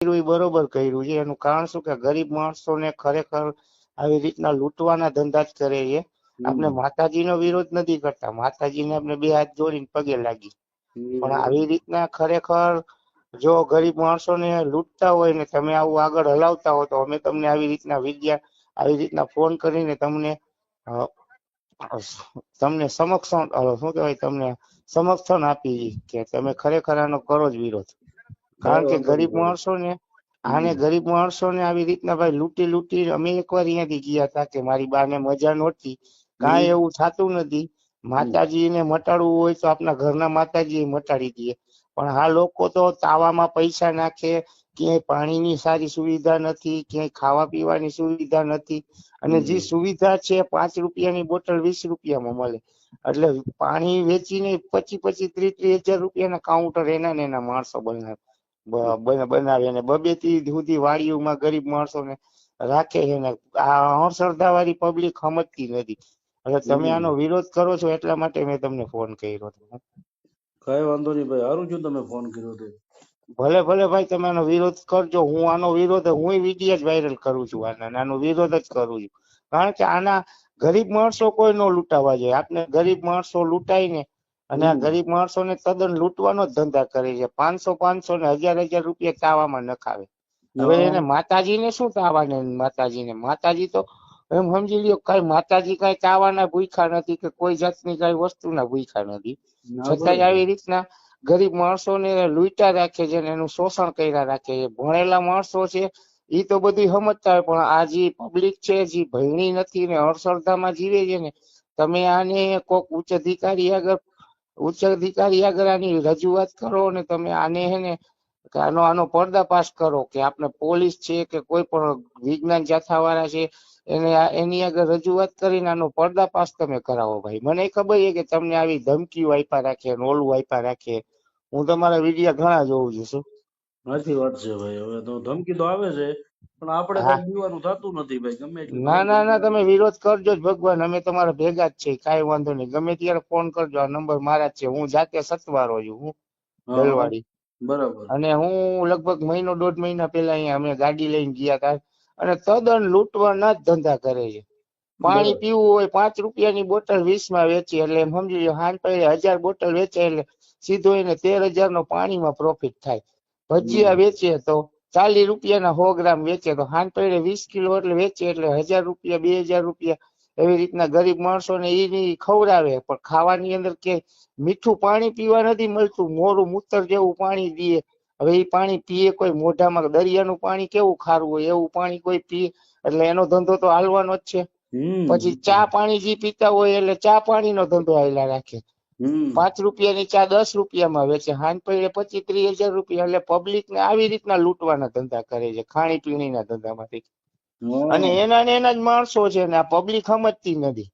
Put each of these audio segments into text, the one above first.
કર્યું એ બરોબર કર્યું છે. એનું કારણ શું કે ગરીબ માણસોને ખરેખર આવી રીતના લૂંટવાના ધંધા જ કરે છે. આપણે માતાજીનો વિરોધ નથી કરતા. માતાજીને આપણે બે હાથ જોડીને પગે લાગી. પણ આવી રીતના ખરેખર જો ગરીબ માણસોને લૂંટતા હોય ને તમે આવું આગળ હલાવતા હો તો અમે તમને આવી રીતના વિદ્યા આવી રીતના ફોન કરીને તમને તમને સમક્ષ શું કહેવાય તમને સમર્થન આપી કે તમે ખરેખર આનો કરો જ વિરોધ. કારણ કે ગરીબ માણસો ને આને ગરીબ માણસો ને આવી રીતના ભાઈ લૂંટી લૂંટી અમે એકવાર અહીંયાથી ગયા હતા કે મારી બાને મજા નહોતી. કાંઈ એવું થતું નથી. માતાજીને મટાડવું હોય તો આપણા ઘરના માતાજી મટાડી દઈએ પણ આ લોકો તો તાવામાં પૈસા નાખે ક્યાંય પાણીની સારી સુવિધા નથી ક્યાંય ખાવા પીવાની સુવિધા નથી. અને જે સુવિધા છે પાંચ રૂપિયાની બોટલ વીસ રૂપિયામાં મળે. એટલે પાણી વેચીને પચી પચી ત્રીસ ત્રીસ હજાર રૂપિયાના કાઉન્ટર એના ને એના માણસો બનાવે. બ- બન- બનાવે બબે થી સુધી વાડીઓમાં ગરીબ માણસોને રાખે છે ને આ અંધશ્રદ્ધા વાળી પબ્લિક સમજતી નથી. એટલે તમે આનો વિરોધ કરો છો એટલા માટે મેં તમને ફોન કર્યો હતો. કઈ વાંધો નહીં ભાઈ સારું છું તમે ફોન કર્યો હતો ભલે ભલે ભાઈ તમે આનો વિરોધ કરજો. હું આનો વિરોધ હું વીડિયો જ વાયરલ કરું છું આના આનો વિરોધ જ કરું છું. કારણ કે આના ગરીબ માણસો કોઈ નો લૂંટાવા જોઈએ. આપણે ગરીબ માણસો લૂંટાઈ ને અને આ ગરીબ માણસો ને તદ્દન લૂંટવાનો જ ધંધા કરે છે. પાંચસો પાંચસો ને હજાર હજાર રૂપિયા તાવામાં નખાવે. હવે. એને માતાજીને શું તાવાને માતાજીને? માતાજી તો એમ સમજી લ્યો કઈ માતાજી કઈ તાવાના ભૂખા નથી કે કોઈ જાતની કઈ વસ્તુના ભૂખા નથી. ના છતાંય આવી રીતના ગરીબ માણસોને લૂંટા રાખે છે ને એનું શોષણ કર્યા રાખે છે. ભણેલા માણસો છે એ તો બધી સમજતા હોય પણ આ જે પબ્લિક છે જે ભયણી નથી ને અંધશ્રદ્ધામાં જીવે છે ને તમે આને કોક ઉચ્ચ અધિકારી આગળ ઉચ્ચ અધિકારી આગળ આની રજૂઆત કરો અને તમે આને હે ને આનો આનો પર્દાફાશ કરો કે આપણે પોલીસ છે કે કોઈ પણ વિજ્ઞાન જાથાવાળા છે, એને એની આગળ રજૂઆત કરીને આનો પર્દાફાશ તમે કરાવો ભાઈ. મને ખબર છે કે તમને આવી ધમકીઓ આપ્યા રાખે ઓલું આપ્યા રાખે. હું તમારા વિડીયા ઘણા જોઉં છું. શું સાચી વાત છે ભાઈ. હવે તો ધમકી તો આવે છે. પણ આપણે. કઈ દીવાનું થતું નથી ભાઈ ગમે ના ના ના તમે વિરોધ કરજો જ ભગવાન અમે તમારા ભેગા જ છે કાઈ વાંધો નહીં. ગમે ત્યારે ફોન કરજો આ નંબર મારા જ છે. હું જાતે સતવારો છું હું દલવાડી બરાબર. અને હું લગભગ મહિનો દોઢ મહિના પહેલા અહીંયા અમે ગાડી લઈને ગયા હતા. અને તદ્દન લૂંટવાના જ ધંધા કરે છે. પાણી પીવું હોય પાંચ રૂપિયાની બોટલ વીસમાં વેચી એટલે એમ સમજી લો હાન પડે હજાર બોટલ વેચે એટલે સીધો એને તેર હજાર નો પાણીમાં પ્રોફિટ થાય. ભજીયા વેચીએ તો ચાલીસ રૂપિયાના સો ગ્રામ વેચે તો હાન પડે વીસ કિલો એટલે વેચે એટલે હજાર રૂપિયા બે હજાર રૂપિયા એવી રીતના ગરીબ માણસોને ને ની ખવડાવે. પણ ખાવાની અંદર કે મીઠું પાણી પીવા નથી મળતું મોરું મૂતર જેવું પાણી પીએ હવે એ પાણી પીએ કોઈ મોઢામાં દરિયાનું પાણી કેવું ખારું હોય? એવું પાણી કોઈ પીએ? એટલે એનો ધંધો તો હાલવાનો જ છે. પછી ચા પાણી જે પીતા હોય એટલે ચા પાણીનો ધંધો હાલ્યા રાખે. પાંચ રૂપિયાની ચા દસ રૂપિયામાં વેચે. હાન પડે પચીસ ત્રીસ હજાર રૂપિયા. એટલે પબ્લિક ને આવી રીતના લૂંટવાના ધંધા કરે છે ખાણી પીણીના ધંધામાંથી અને એના ને એના જ માણસો છે ને આ પબ્લિક સમજતી નથી.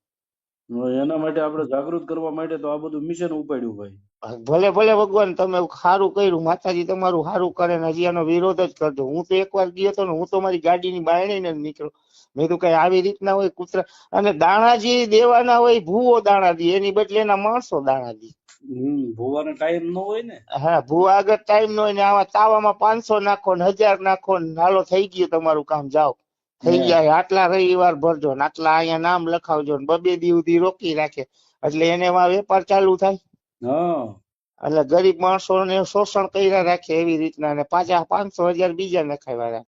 એના માટે આપણે જાગૃત કરવા માટે તો આ બધું મિશન ઉપાડ્યું ભાઈ. ભલે ભલે ભગવાન તમે સારું કર્યું માતાજી તમારું સારું કરે ને હજી આનો વિરોધ જ કરજો. હું તો એકવાર ગયો હતો ને હું તો મારી ગાડીની બાયણે ને નીકળ્યો. મેં તો કઈ આવી રીતના હોય કૂતરા. અને દાણા જે દેવાના હોય ભૂવો દાણા દે એની બદલે એના માણસો દાણા દે હમ ટાઈમ નો હોય ને. હા ભૂવા આગળ ટાઈમ નો હોય ને આવા તાવામાં પાંચસો નાખો ને હજાર નાખો ને હાલો થઈ ગયું તમારું કામ જાઓ. થઈ જાય આટલા રવિવાર ભરજો ને આટલા અહીંયા નામ લખાવજો ને બબે દી સુધી રોકી રાખે. એટલે એને એમાં વેપાર ચાલુ થાય. હા. એટલે ગરીબ માણસો ને શોષણ કર્યા રાખે એવી રીતના પાછા પાંચસો હજાર બીજા નખાવ્યા રાખે